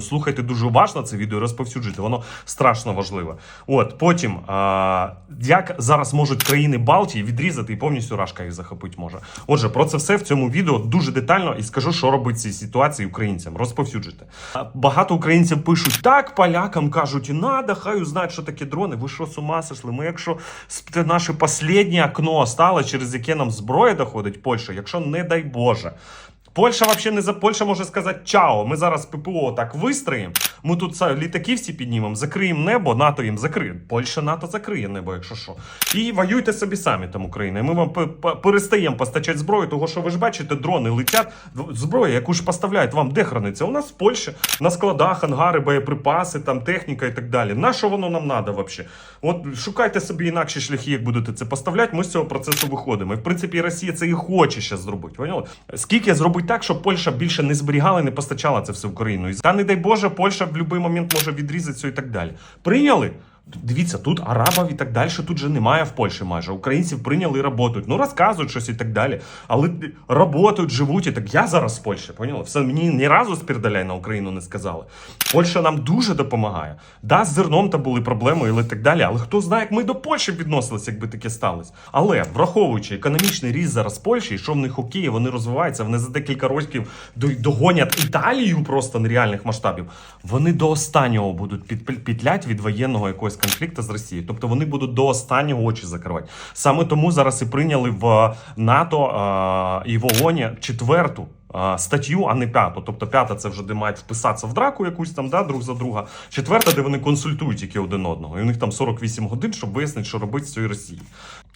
Слухайте дуже уважно це відео, розповсюджуйте, воно страшно важливе. От потім, а, як зараз можуть країни Балтії відрізати і повністю Рашка їх захопити може. Отже, про це все в цьому відео дуже детально і скажу, що робить цій ситуації українцям. Розповсюджуйте. Багато українців пишуть так, полякам кажуть, і надо, хай узнають, що таке дрони. Ви що з ума сошли? Ми, якщо це наше останнє окно стало, через яке нам зброя доходить Польща, якщо не дай Боже. Польща вообще не за Польща може сказати чао. Ми зараз ППО так вистроїмо. Ми тут літаки всі піднімемо, закриємо небо, НАТО їм закриє. Польща НАТО закриє небо, якщо що. І воюйте собі самі там Україна. Ми вам перестаємо постачати зброю, того що ви ж бачите, дрони летять. Зброя, яку ж поставляють вам, де храниться? У нас в Польщі на складах, ангари, боєприпаси, там техніка і так далі. На що воно нам треба взагалі? От шукайте собі інакші шляхи, як будете це поставляти. Ми з цього процесу виходимо. І в принципі Росія це і хоче ще зробити. Поняли? Скільки зробить так, щоб Польща більше не зберігала, не постачала це все в Україну. Та не дай Боже, Польща в будь-який момент може відрізати все і так далі. Прийняли? Дивіться, тут арабів і так далі, тут же немає в Польщі майже. Українців прийняли і працюють. Ну розказують щось і так далі. Але працюють, живуть. І так я зараз з Польщі, поняли? Все мені ні разу спірдаляй на Україну не сказали. Польща нам дуже допомагає. Да, з зерном та були проблеми і так далі. Але хто знає, як ми до Польщі відносилися, якби таке сталося. Але враховуючи економічний ріст зараз Польщі, що в них окей, вони розвиваються, вони за декілька років догонять Італію просто нереальних масштабів. Вони до останнього будуть під, підлять від воєнного якогось конфлікту з Росією. Тобто вони будуть до останнього очі закривати. Саме тому зараз і прийняли в НАТО і в ООНі четверту. Статтю, а не п'яту. Тобто п'ята це вже де мають вписатися в драку якусь там, да, друг за друга. Четверта, де вони консультують тільки один одного. І у них там 48 годин, щоб вияснити, що робити з цією Росією.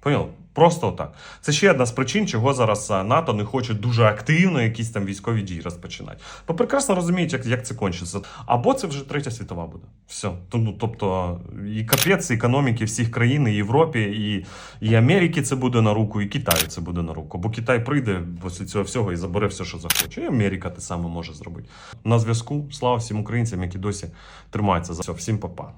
Понял? Просто отак. Це ще одна з причин, чого зараз НАТО не хоче дуже активно якісь там військові дії розпочинати. Бо прекрасно розуміють, як, як це кончиться. Або це вже третя світова буде. Все. Ну, тобто, і капець економіки всіх країн, і Європі, і, і Америки це буде на руку, і Китаю це буде на руку. Бо Китай прийде після цього всього і забере все, що захоче. І Америка те саме може зробити. На зв'язку. Слава всім українцям, які досі тримаються за все. Всім па-па.